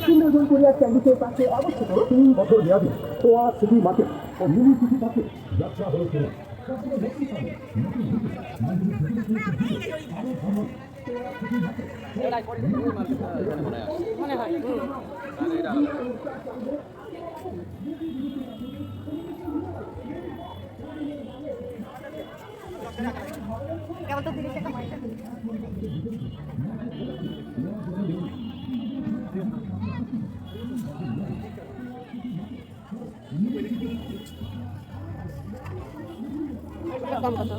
সুন্দরবন কোরিয়ার ক্যাম্পাসের পাশে অবস্থিত তিন বছর মেয়াদী সোয়া সিটি মার্কেট ও মিনি সিটি পার্কে যাত্রা হলো শুরু। মনে হয় কেবল তো তিরিশ টাকা দাম কত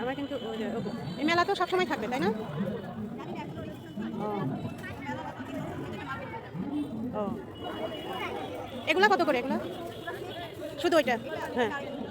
আমার কিন্তু এই মেলা তো সবসময় থাকবে, তাই না। ও। এগুলা কত করে এগুলা? শুধু ওইটা? হ্যাঁ।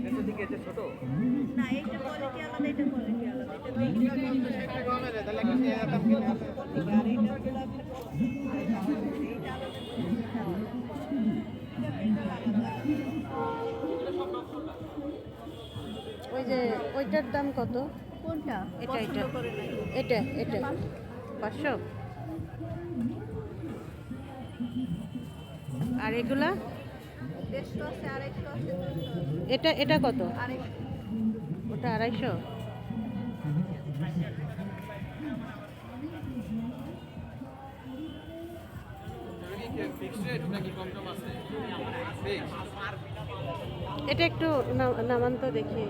নো-। এটা এটা ওই যে ওইটার দাম কত? কোনটা? এটা এটা। এটা এটা। পাঁচশো? আর এগুলা দেড়শো আছে আড়াইশো আছে দুশো আছে। এটা এটা কত? ওটা আড়াইশো? এটা একটু নামান তো দেখি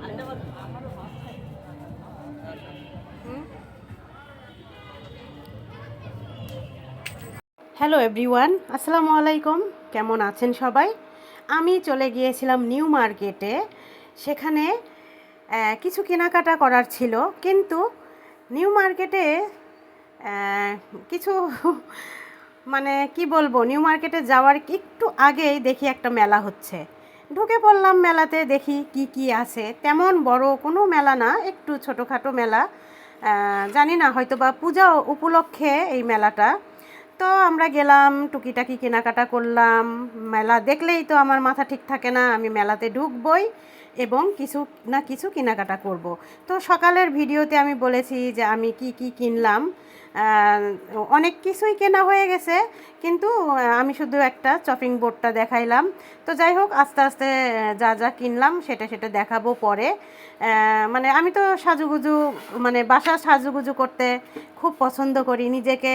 হ্যালো এভরিওয়ান আসসালামু আলাইকুম। কেমন আছেন সবাই? আমি চলে গিয়েছিলাম নিউ মার্কেটে। সেখানে কিছু কেনাকাটা করার ছিল। কিন্তু নিউ মার্কেটে কিছু মানে কি বলব, নিউ মার্কেটে যাওয়ার একটু আগেই দেখি একটা মেলা হচ্ছে। ঢুকে পড়লাম মেলাতে, দেখি কি কি আছে। তেমন বড় কোনো মেলা না, একটু ছোটোখাটো মেলা। জানি না হয়তো বা পূজা উপলক্ষে এই মেলাটা। তো আমরা গেলাম, টুকিটাকি কেনাকাটা করলাম। মেলা দেখলেই তো আমার মাথা ঠিক থাকে না, আমি মেলাতে ঢুকবই এবং কিছু না কিছু কেনাকাটা করব। তো সকালের ভিডিওতে আমি বলেছি যে আমি কি কি কিনলাম। অনেক কিছুই কেনা হয়ে গেছে, কিন্তু আমি শুধু একটা চপিং বোর্ডটা দেখাইলাম। তো যাই হোক, আস্তে আস্তে যা যা কিনলাম, সেটা সেটা দেখাবো পরে। মানে আমি তো সাজুগুজু মানে বাসা সাজুগুজু করতে খুব পছন্দ করি। নিজেকে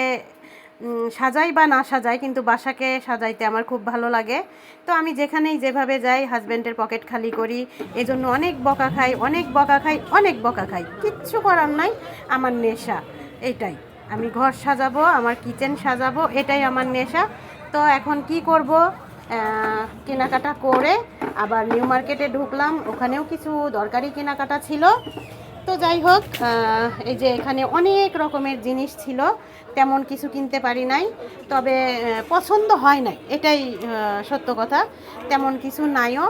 সাজাই বা না সাজাই, কিন্তু বাসাকে সাজাইতে আমার খুব ভালো লাগে। তো আমি যেখানেই যেভাবে যাই হাজব্যান্ডের পকেট খালি করি, এজন্য অনেক বকা খাই, অনেক বকা খাই, অনেক বকা খাই। কিচ্ছু করার নাই, আমার নেশা, এটাই। আমি ঘর সাজাবো, আমার কিচেন সাজাবো, এটাই আমার নেশা। তো এখন কি করব? কেনাকাটা করে আবার নিউ মার্কেটে ঢুকলাম, ওখানেও কিছু দরকারি কেনাকাটা ছিল। তো যাই হোক এই যে এখানে অনেক রকমের জিনিস ছিল, তেমন কিছু কিনতে পারি নাই, তবে পছন্দ হয় নাই, এটাই সত্য কথা, তেমন কিছু নাইও।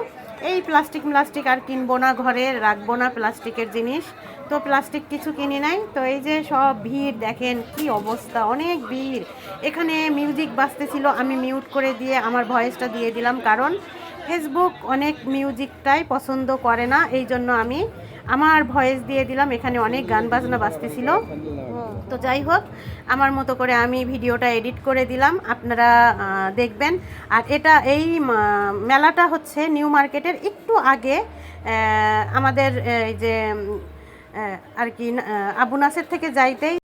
এই প্লাস্টিক প্লাস্টিক আর কিনবো না ঘরে, রাখব না প্লাস্টিকের জিনিস, তো প্লাস্টিক কিছু কিনি নাই। তো এই যে সব ভিড়, দেখেন কি অবস্থা, অনেক ভিড়। এখানে মিউজিক বাজতেছিল, আমি মিউট করে দিয়ে আমার ভয়েসটা দিয়ে দিলাম, কারণ ফেসবুক অনেক মিউজিকটাই পছন্দ করে না, এই জন্য আমি আমার ভয়েস দিয়ে দিলাম, এখানে অনেক গান বাজনা বাজতেছিল। তো যাই হোক, আমার মতো করে আমি ভিডিওটা এডিট করে দিলাম, আপনারা দেখবেন। আর এটা এই মেলাটা হচ্ছে নিউ মার্কেটের একটু আগে আমাদের এই যে আর কি আবু নাসের থেকে যাইতেই